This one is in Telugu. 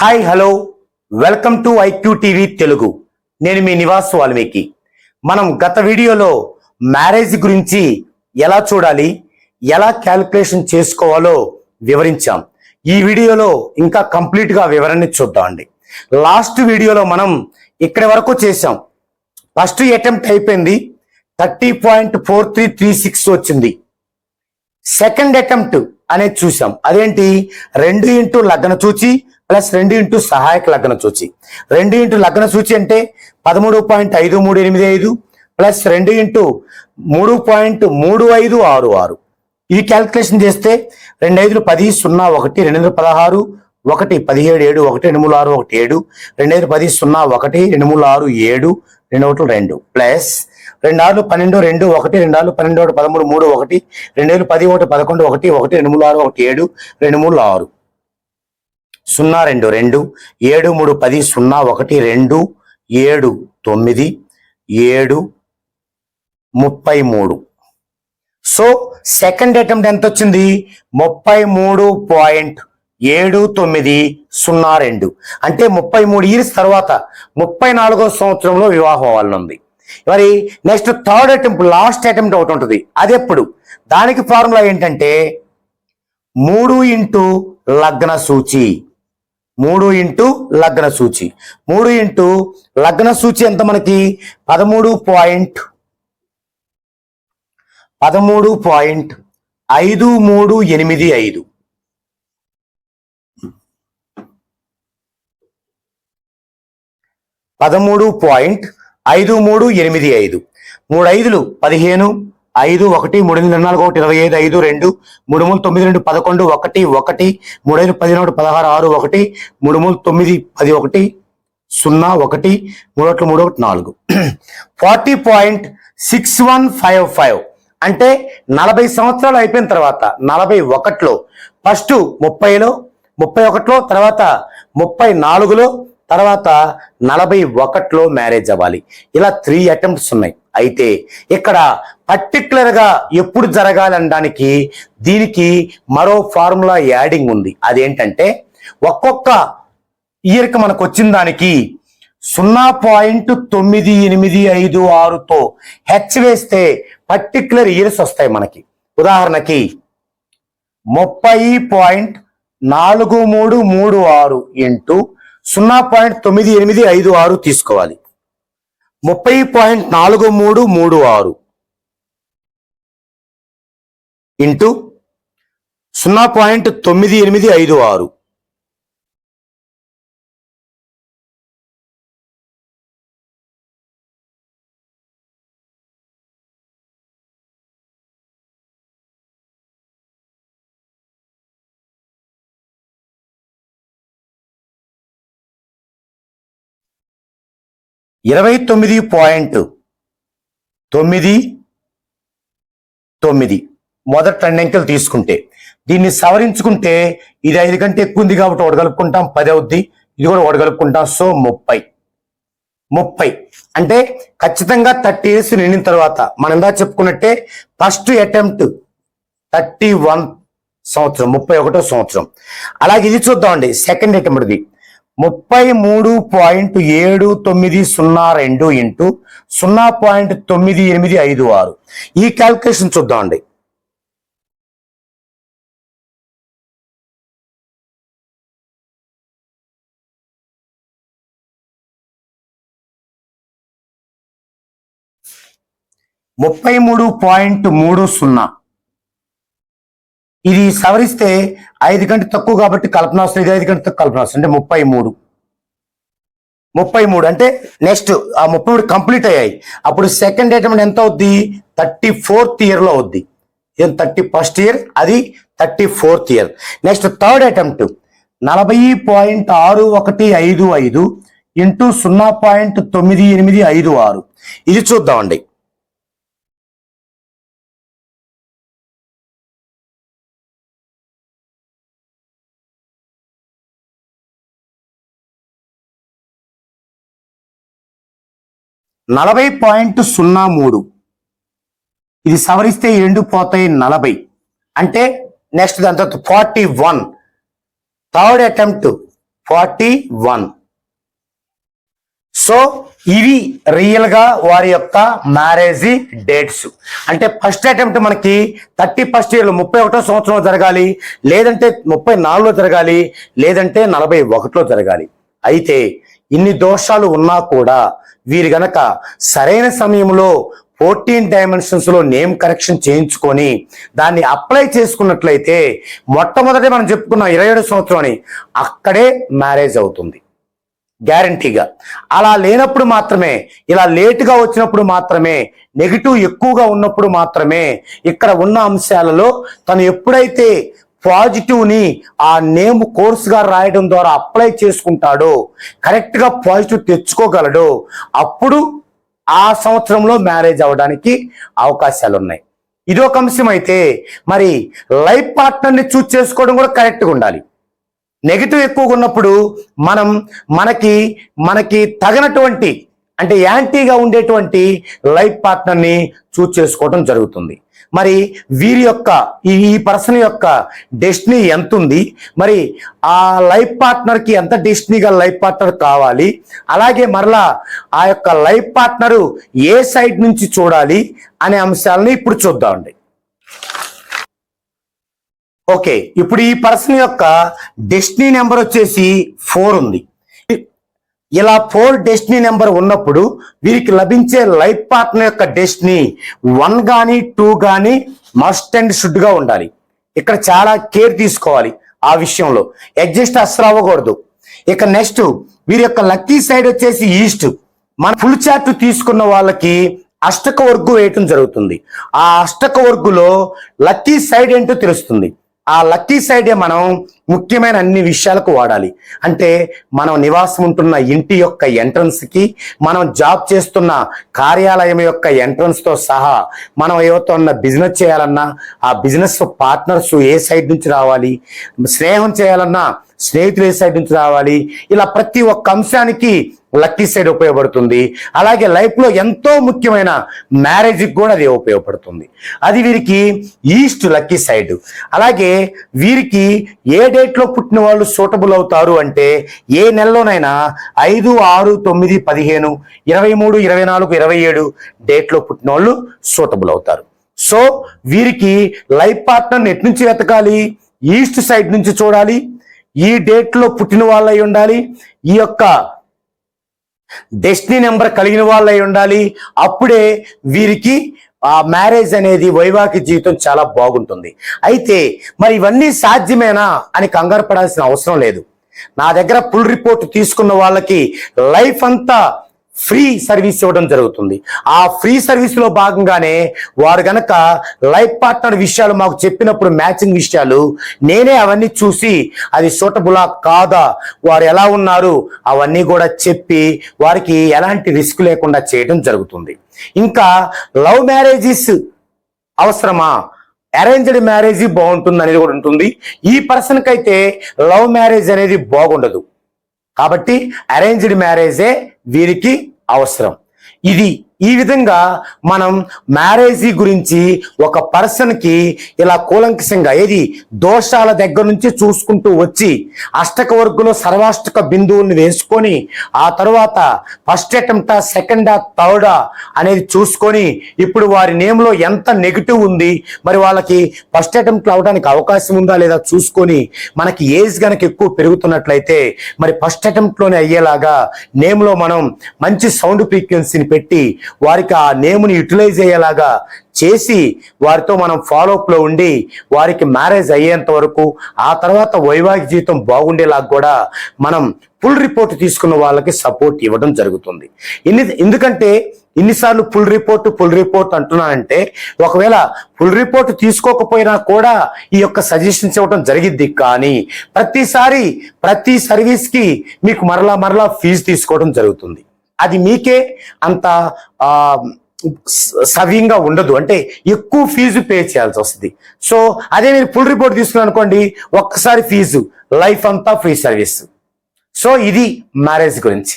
Hi hello. Welcome to IQ TV Telugu. నేను మీ నివాస్ వాల్మీకి. మనం గత వీడియోలో మ్యారేజ్ గురించి ఎలా చూడాలి ఎలా క్యాలిక్యులేషన్ చేసుకోవాలో వివరించాం. ఈ వీడియోలో ఇంకా కంప్లీట్గా వివరణ చూద్దామండి. లాస్ట్ వీడియోలో మనం ఇక్కడి వరకు చేసాం ఫస్ట్ అటెంప్ట్ అయిపోయింది. Thirty point four three three six వచ్చింది. సెకండ్ అటెంప్ట్ అనేది చూసాం అదేంటి? రెండు ఇంటూ లగ్న సూచి ప్లస్ రెండు ఇంటూ సహాయక లగ్న చూచి రెండు ఇంటూ లగ్న సూచి అంటే పదమూడు పాయింట్ ఐదు మూడు ఎనిమిది ఐదు ప్లస్ రెండు ఇంటూ మూడు పాయింట్ మూడు ఐదు ఆరు ఆరు. ఈ క్యాల్కులేషన్ చేస్తే రెండు ఐదులు పది సున్నా ఒకటి రెండు వందల పదహారు ఒకటి పదిహేడు ఏడు ఒకటి రెండు మూడు ఆరు ఒకటి ఏడు రెండు ఐదు పది సున్నా ఒకటి రెండు మూడు ఆరు ఏడు రెండు ఒకటి రెండు ప్లస్ రెండు ఆరు పన్నెండు రెండు ఒకటి రెండు ఆరు పన్నెండు ఒకటి పదమూడు మూడు ఒకటి రెండు వేలు పది ఒకటి పదకొండు ఒకటి ఒకటి రెండు మూడు ఆరు ఒకటి ఏడు రెండు మూడు ఆరు. సున్నా రెండు రెండు ఏడు మూడు పది సున్నా ఒకటి రెండు ఏడు తొమ్మిది ఏడు ముప్పై మూడు. సో సెకండ్ అటెంప్ట్ ఎంత వచ్చింది ముప్పై మూడు పాయింట్ ఏడు తొమ్మిది సున్నా రెండు. అంటే ముప్పై మూడు ఇయర్స్ తర్వాత ముప్పై నాలుగో సంవత్సరంలో వివాహం ఉంది మరి next third attempt last attempt ఒకటి ఉంటుంది. అది ఎప్పుడు? దానికి ఫార్ములా ఏంటంటే మూడు ఇంటూ లగ్న సూచి. మూడు ఇంటూ లగ్న సూచి. మూడు ఇంటూ లగ్న సూచి ఎంత మనకి? పదమూడు పాయింట్ పదమూడు పాయింట్ ఐదు మూడు ఎనిమిది ఐదు. పదమూడు పాయింట్ ఐదు మూడు ఎనిమిది ఐదు. మూడు ఐదులు పదిహేను. ఐదు ఒకటి మూడు ఎనిమిది నాలుగు ఒకటి ఇరవై ఐదు ఐదు రెండు. మూడు మూడు తొమ్మిది రెండు పదకొండు ఒకటి ఒకటి. మూడు ఐదు పదిహేను పదహారు ఆరు ఒకటి. మూడు మూడు తొమ్మిది పది ఒకటి. సున్నా ఒకటి. మూడు ఒకటి మూడు ఒకటి నాలుగు. Forty point six one five five. అంటే నలభై సంవత్సరాలు అయిపోయిన తర్వాత నలభై ఒకటిలో ఫస్ట్ ముప్పైలో ముప్పై ఒకటిలో తర్వాత ముప్పై నాలుగులో తర్వాత నలభై ఒకటిలో మ్యారేజ్ అవ్వాలి. ఇలా త్రీ అటెంప్ట్స్ ఉన్నాయి. అయితే ఇక్కడ పర్టిక్యులర్గా ఎప్పుడు ఎప్పుడు జరగాలనడానికి దీనికి మరో ఫార్ములా యాడింగ్ ఉంది. అదేంటంటే ఒక్కొక్క ఇయర్కి మనకు వచ్చిన దానికి సున్నా పాయింట్ తొమ్మిది ఎనిమిది ఐదు ఆరుతో హెచ్ వేస్తే పర్టికులర్ ఇయర్స్ వస్తాయి మనకి. ఉదాహరణకి ముప్పై పాయింట్ నాలుగు మూడు మూడు ఆరు ఇంటూ సున్నా పాయింట్ తొమ్మిది ఎనిమిది ఐదు ఆరు తీసుకోవాలి. ముప్పై పాయింట్ నాలుగు మూడు మూడు ఆరు ఇంటూ సున్నా పాయింట్ తొమ్మిది ఎనిమిది ఐదు ఆరు. ఇరవై తొమ్మిది పాయింట్ తొమ్మిది తొమ్మిది. మొదటి రెండు అంకెలు తీసుకుంటే దీన్ని సవరించుకుంటే ఇది ఐదు కంటే ఎక్కువ ఉంది కాబట్టి ఒకటి పది అవుద్ది. ఇది కూడా ఒకటి సో ముప్పై. ముప్పై. అంటే ఖచ్చితంగా థర్టీ ఇయర్స్ నిండిన తర్వాత మనం ఇందా చెప్పుకున్నట్టే ఫస్ట్ అటెంప్ట్ థర్టీ వన్ సంవత్సరం ముప్పై ఒకటో సంవత్సరం. అలాగే ఇది చూద్దామండి సెకండ్ అటెంప్ట్ ఇది ముప్పై మూడు పాయింట్ ఏడు తొమ్మిది సున్నా రెండు ఇంటూ సున్నా పాయింట్ తొమ్మిది ఎనిమిది ఐదు ఆరు. ఈ క్యాల్కులేషన్ చూద్దామండి ముప్పై మూడు పాయింట్ మూడు సున్నా. ఇది సవరిస్తే ఐదు గంటలు తక్కువ కాబట్టి కల్పన వస్తుంది. ఇది ఐదు కంటే తక్కువ కల్పన వస్తుంది. అంటే ముప్పై మూడు. ముప్పై మూడు. అంటే నెక్స్ట్ ఆ ముప్పై మూడు కంప్లీట్ అయ్యాయి. అప్పుడు సెకండ్ అటెంప్ట్ ఎంత అవుద్ది? థర్టీ ఫోర్త్ ఇయర్లో అవుద్ది. ఇది థర్టీ ఫస్ట్ ఇయర్? అది thirty fourth year. Next third attempt నలభై పాయింట్ ఆరు ఒకటి ఐదు ఐదు ఇంటూ సున్నా పాయింట్ తొమ్మిది ఎనిమిది ఐదు ఆరు. ఇది చూద్దామండి. నలభై పాయింట్ సున్నా మూడు. ఇది సవరిస్తే ఈ రెండు పోతాయి నలభై. అంటే నెక్స్ట్ దాని తర్వాత forty one. Third attempt forty one. So ఇవి రియల్గా వారి యొక్క మ్యారేజ్ డేట్స్. అంటే ఫస్ట్ అటెంప్ట్ మనకి థర్టీ ఫస్ట్ ఇయర్ ముప్పై ఒకటో సంవత్సరంలో జరగాలి లేదంటే ముప్పై నాలుగులో జరగాలి లేదంటే నలభై ఒకటిలో జరగాలి. అయితే ఇన్ని దోషాలు ఉన్నా కూడా వీరు గనక సరైన సమయంలో ఫోర్టీన్ డైమెన్షన్స్లో నేమ్ కరెక్షన్ చేయించుకొని దాన్ని అప్లై చేసుకున్నట్లయితే మొట్టమొదటి మనం చెప్పుకున్నాం ఇరవై ఏడు సంవత్సరం అక్కడే మ్యారేజ్ అవుతుంది. గ్యారంటీగా అలా లేనప్పుడు మాత్రమే ఇలా లేటుగా వచ్చినప్పుడు మాత్రమే నెగిటివ్ ఎక్కువగా ఉన్నప్పుడు మాత్రమే ఇక్కడ ఉన్న అంశాలలో తను ఎప్పుడైతే పాజిటివ్ని ఆ నేమ్ కోర్స్గా రాయడం ద్వారా అప్లై చేసుకుంటాడో. కరెక్ట్గా పాజిటివ్ తెచ్చుకోగలడో. అప్పుడు ఆ సంవత్సరంలో మ్యారేజ్ అవడానికి అవకాశాలు ఉన్నాయి ఇది ఒక అంశం అయితే మరి లైఫ్ పార్ట్నర్ని చూస్ చేసుకోవడం కూడా కరెక్ట్గా ఉండాలి. నెగిటివ్ ఎక్కువగా ఉన్నప్పుడు మనం మనకి మనకి తగినటువంటి అంటే యాంటీగా ఉండేటువంటి లైఫ్ పార్ట్నర్ని చూస్ చేసుకోవడం జరుగుతుంది. మరి వీరి యొక్క ఈ ఈ పర్సన్ యొక్క డెస్టినీ ఎంత ఉంది మరి ఆ లైఫ్ పార్ట్నర్కి ఎంత డెస్టినీగా లైఫ్ పార్ట్నర్ కావాలి? అలాగే మరలా ఆ యొక్క లైఫ్ పార్ట్నరు ఏ సైడ్ నుంచి చూడాలి అనే అంశాలని ఇప్పుడు చూద్దామండి ఓకే ఇప్పుడు ఈ పర్సన్ యొక్క డెస్టినీ నెంబర్ వచ్చేసి ఫోర్ ఉంది. ఇలా ఫోర్ డెస్టినీ నెంబర్ ఉన్నప్పుడు వీరికి లభించే లైఫ్ పార్ట్నర్ యొక్క డెస్టినీ వన్ కానీ టూ కానీ మస్ట్ అండ్ షుడ్గా ఉండాలి. ఇక్కడ చాలా కేర్ తీసుకోవాలి ఆ విషయంలో. అడ్జస్ట్ అస్సలు అవ్వకూడదు. ఇక నెక్స్ట్ వీరి యొక్క లక్కీ సైడ్ వచ్చేసి ఈస్ట్ మన ఫుల్ చార్ట్ తీసుకున్న వాళ్ళకి అష్టక వర్గు వేయటం జరుగుతుంది. ఆ అష్టక వర్గులో లక్కీ సైడ్ ఏంటో తెలుస్తుంది. ఆ లక్కీ సైడే మనం ముఖ్యమైన అన్ని విషయాలకు వాడాలి. అంటే మనం నివాసం ఉంటున్న ఇంటి యొక్క ఎంట్రన్స్కి మనం జాబ్ చేస్తున్న కార్యాలయం యొక్క ఎంట్రన్స్తో సహా మనం ఏవైతే బిజినెస్ చేయాలన్నా ఆ బిజినెస్ పార్ట్నర్స్ ఏ సైడ్ నుంచి రావాలి స్నేహం చేయాలన్నా స్నేహితులు ఏ సైడ్ నుంచి రావాలి ఇలా ప్రతి ఒక్క అంశానికి లక్కీ సైడ్ ఉపయోగపడుతుంది. అలాగే లైఫ్లో ఎంతో ముఖ్యమైన మ్యారేజ్కి కూడా అది ఉపయోగపడుతుంది. అది వీరికి ఈస్ట్ లక్కీ సైడ్. అలాగే వీరికి ఏ డేట్లో పుట్టిన వాళ్ళు సూటబుల్ అవుతారు అంటే ఏ నెలలోనైనా ఐదు ఆరు తొమ్మిది పదిహేను ఇరవై మూడు ఇరవై నాలుగు ఇరవై ఏడు డేట్లో పుట్టిన వాళ్ళు సూటబుల్ అవుతారు. సో వీరికి లైఫ్ పార్ట్నర్ ఎటు నుంచి వెతకాలి? ఈస్ట్ సైడ్ నుంచి చూడాలి. ఈ డేట్లో పుట్టిన వాళ్ళు ఉండాలి. ఈ యొక్క డెస్టినీ నెంబర్ కలిగిన వాళ్ళు అయి ఉండాలి. అప్పుడే వీరికి ఆ మ్యారేజ్ అనేది వైవాహిక జీవితం చాలా బాగుంటుంది. అయితే మరి ఇవన్నీ సాధ్యమేనా అని కంగారు పడాల్సిన అవసరం లేదు. నా దగ్గర ఫుల్ రిపోర్ట్ తీసుకున్న వాళ్ళకి లైఫ్ అంతా ఫ్రీ సర్వీస్ ఇవ్వడం జరుగుతుంది. ఆ ఫ్రీ సర్వీస్లో భాగంగానే వారు గనక లైఫ్ పార్ట్నర్ విషయాలు మాకు చెప్పినప్పుడు మ్యాచింగ్ విషయాలు నేనే అవన్నీ చూసి అది సూటబులా కాదా వారు ఎలా ఉన్నారు అవన్నీ కూడా చెప్పి వారికి ఎలాంటి రిస్క్ లేకుండా చేయడం జరుగుతుంది. ఇంకా లవ్ మ్యారేజెస్ అవసరమా? అరేంజ్డ్ మ్యారేజ్ బాగుంటుంది అనేది కూడా ఉంటుంది. ఈ పర్సన్కి అయితే లవ్ మ్యారేజ్ అనేది బాగుండదు. కాబట్టి అరేంజ్డ్ మ్యారేజే వీరికి అవసరం. ఇది ఈ విధంగా మనం మ్యారేజీ గురించి ఒక పర్సన్కి ఇలా కూలంకషంగా ఏది దోషాల దగ్గర నుంచి చూసుకుంటూ వచ్చి అష్టక వర్గులో సర్వాష్టక బిందువుల్ని వేసుకొని ఆ తర్వాత ఫస్ట్ అటెంప్టా సెకండా థర్డా అనేది చూసుకొని ఇప్పుడు వారి నేమ్లో ఎంత నెగిటివ్ ఉంది మరి వాళ్ళకి ఫస్ట్ అటెంప్ట్ అవడానికి అవకాశం ఉందా లేదా చూసుకొని మనకి ఏజ్ కనుక ఎక్కువ పెరుగుతున్నట్లయితే మరి ఫస్ట్ అటెంప్ట్లోనే అయ్యేలాగా నేమ్లో మనం మంచి సౌండ్ ఫ్రీక్వెన్సీని పెట్టి వారికి ఆ నేమ్ని యూటిలైజ్ అయ్యేలాగా చేసి వారితో మనం ఫాలోఅప్లో ఉండి వారికి మ్యారేజ్ అయ్యేంత వరకు ఆ తర్వాత వైవాహిక జీవితం బాగుండేలాగా కూడా మనం ఫుల్ రిపోర్ట్ తీసుకున్న వాళ్ళకి సపోర్ట్ ఇవ్వడం జరుగుతుంది. ఇన్ని ఎందుకంటే ఇన్నిసార్లు ఫుల్ రిపోర్ట్ ఫుల్ రిపోర్ట్ అంటున్నానంటే ఒకవేళ ఫుల్ రిపోర్ట్ తీసుకోకపోయినా కూడా ఈ యొక్క సజెషన్స్ ఇవ్వడం జరిగిద్ది. కానీ ప్రతిసారి ప్రతి సర్వీస్కి మీకు మరలా మరలా ఫీజు తీసుకోవడం జరుగుతుంది. అది మీకే అంత సవ్యంగా ఉండదు. అంటే ఎక్కువ ఫీజు పే చేయాల్సి వస్తుంది. సో అదే మీరు ఫుల్ రిపోర్ట్ తీసుకున్నాను అనుకోండి ఒక్కసారి ఫీజు లైఫ్ అంతా ఫ్రీ సర్వీస్. సో ఇది మ్యారేజ్ గురించి.